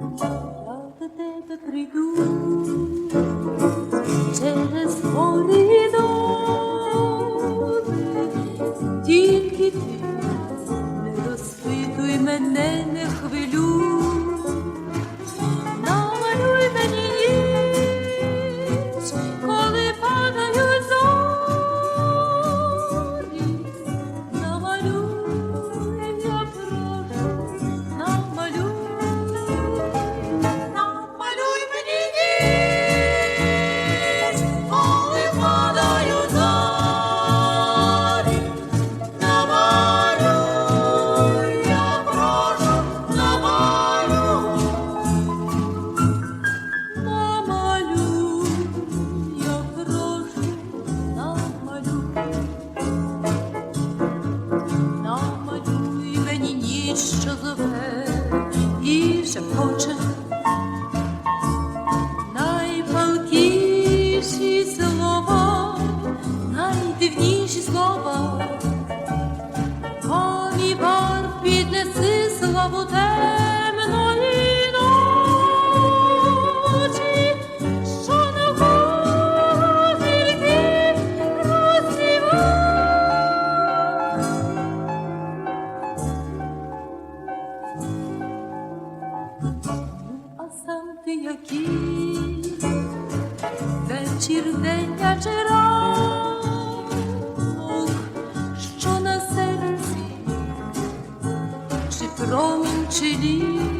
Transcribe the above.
Я до тебе прийду через коридори, тільки ти не розпитуй мене, не хвилюй. Зове і шепоче. Найпалкіші слова, найдивніші слова. Помі бар піднеси славу темної які вечір день ранок, що на серці, чи промінь, чи ліс.